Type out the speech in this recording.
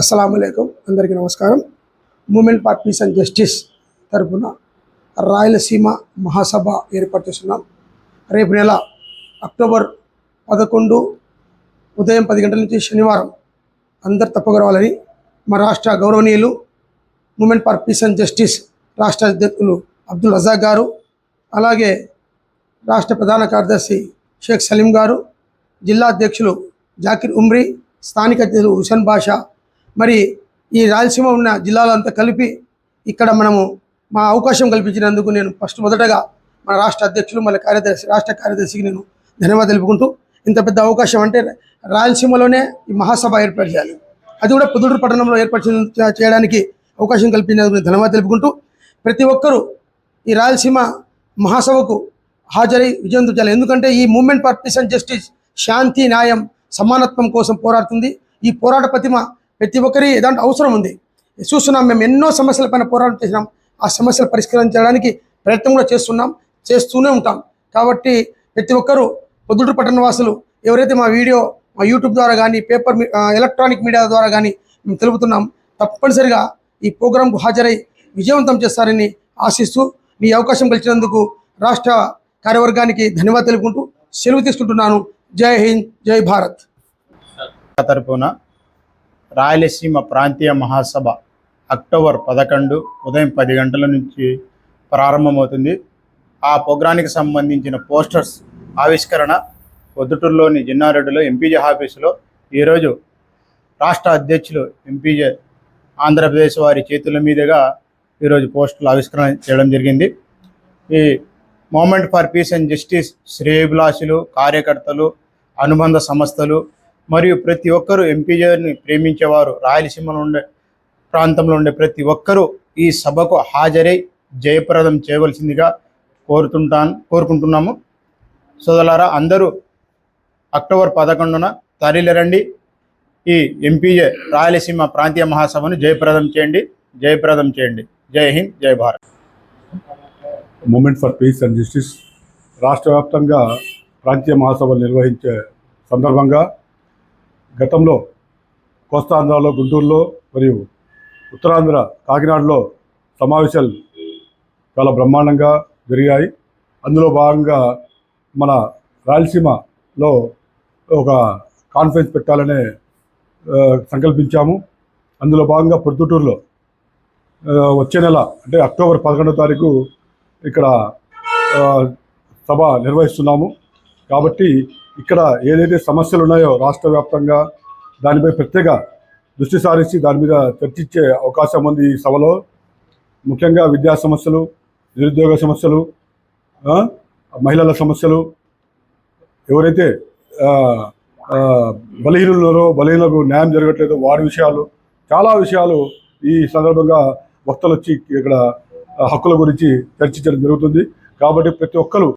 అస్సలం అందరికీ నమస్కారం. Movement for peace and justice తరపున రాయలసీమ మహాసభ ఏర్పాటు చేస్తున్నాం. రేపు నెల అక్టోబర్ పదకొండు ఉదయం పది గంటల నుంచి శనివారం అందరు తప్పక రావాలని మా రాష్ట్ర గౌరవనీయులు movement for peace and justice రాష్ట్ర అధ్యక్షులు అబ్దుల్ రజాక్ గారు అలాగే రాష్ట్ర ప్రధాన కార్యదర్శి షేక్ సలీం గారు జిల్లా అధ్యక్షులు జాకిర్ ఉమ్రీ స్థానిక అధ్యక్షులు హుసేన్ బాషా మరి ఈ రాయలసీమ ఉన్న జిల్లాలంతా కలిపి ఇక్కడ మనము మా అవకాశం కల్పించినందుకు నేను ఫస్ట్ మొదటగా మన రాష్ట్ర అధ్యక్షులు మళ్ళీ కార్యదర్శి రాష్ట్ర కార్యదర్శికి నేను ధన్యవాదాలు తెలుపుకుంటూ ఇంత పెద్ద అవకాశం అంటే రాయలసీమలోనే ఈ మహాసభ ఏర్పాటు చేయాలి. అది కూడా పుదుడు పట్టణంలో ఏర్పాటు చేయడానికి అవకాశం కల్పించినందుకు నేను ధన్యవాదాలు తెలుపుకుంటూ ప్రతి ఒక్కరూ ఈ రాయలసీమ మహాసభకు హాజరై విజయం చేయాలి ఎందుకంటే ఈ movement for peace and justice శాంతి న్యాయం సమానత్వం కోసం పోరాడుతుంది. ఈ పోరాట ప్రతిమ ప్రతి ఒక్కరి దాంట్లో అవసరం ఉంది. చూస్తున్నాం మేము ఎన్నో సమస్యల పైన పోరాటం చేసినాం. ఆ సమస్యలు పరిష్కరించడానికి ప్రయత్నం కూడా చేస్తున్నాం చేస్తూనే ఉంటాం. కాబట్టి ప్రతి ఒక్కరూ పొద్దుటూరు పట్టణ వాసులు ఎవరైతే మా వీడియో మా యూట్యూబ్ ద్వారా కానీ పేపర్ ఎలక్ట్రానిక్ మీడియా ద్వారా కానీ మేము తెలుపుతున్నాం తప్పనిసరిగా ఈ ప్రోగ్రాంకు హాజరై విజయవంతం చేస్తారని ఆశిస్తూ మీ అవకాశం కలిసినందుకు రాష్ట్ర కార్యవర్గానికి ధన్యవాదాలు తెలుపుకుంటూ సెలవు తీసుకుంటున్నాను. జై హింద్ జై భారత్. తరపున రాయలసీమ ప్రాంతీయ మహాసభ అక్టోబర్ పదకొండు ఉదయం పది గంటల నుంచి ప్రారంభమవుతుంది. ఆ ప్రోగ్రానికి సంబంధించిన పోస్టర్స్ ఆవిష్కరణ పొద్దుటూరులోని జిన్నారెడ్డిలో ఎంపీజే ఆఫీసులో ఈరోజు రాష్ట్ర అధ్యక్షులు ఎంపీజే ఆంధ్రప్రదేశ్ వారి చేతుల మీదుగా ఈరోజు పోస్టులు ఆవిష్కరణ చేయడం జరిగింది. ఈ movement for peace and justice శ్రేయభిలాషులు కార్యకర్తలు అనుబంధ సంస్థలు మరియు ప్రతి ఒక్కరూ ఎంపీజేని ప్రేమించేవారు రాయలసీమలో ఉండే ప్రాంతంలో ఉండే ప్రతి ఒక్కరూ ఈ సభకు హాజరై జయప్రదం చేయవలసిందిగా కోరుతుంటాను కోరుకుంటున్నాము. సోదలారా అందరూ అక్టోబర్ పదకొండున తరలిరండి. ఈ ఎంపీజే రాయలసీమ ప్రాంతీయ మహాసభను జయప్రదం చేయండి జయప్రదం చేయండి. Jai Hind Jai Bharat. Movement for peace and justice. రాష్ట్ర వ్యాప్తంగా ప్రాంతీయ మహాసభలు నిర్వహించే సందర్భంగా గతంలో కోస్తాంధ్రలో గుంటూరులో మరియు ఉత్తరాంధ్ర కాకినాడలో సమావేశాలు చాలా బ్రహ్మాండంగా జరిగాయి. అందులో భాగంగా మన రాయలసీమలో ఒక కాన్ఫరెన్స్ పెట్టాలనే సంకల్పించాము. అందులో భాగంగా పొద్దుటూరులో వచ్చే నెల అంటే అక్టోబర్ పదకొండో తారీఖు ఇక్కడ సభ నిర్వహిస్తున్నాము. కాబట్టి ఇక్కడ ఏదైతే సమస్యలు ఉన్నాయో రాష్ట్ర వ్యాప్తంగా దానిపై ప్రత్యేక దృష్టి సారించి దాని మీద చర్చించే అవకాశం ఉంది ఈ సభలో. ముఖ్యంగా విద్యా సమస్యలు నిరుద్యోగ సమస్యలు మహిళల సమస్యలు. ఎవరైతే బలహీనులున్నారో బలహీనకు న్యాయం జరగట్లేదో వారి విషయాలు చాలా విషయాలు ఈ సందర్భంగా వక్తలు వచ్చి ఇక్కడ హక్కుల గురించి చర్చించడం జరుగుతుంది. కాబట్టి ప్రతి ఒక్కరు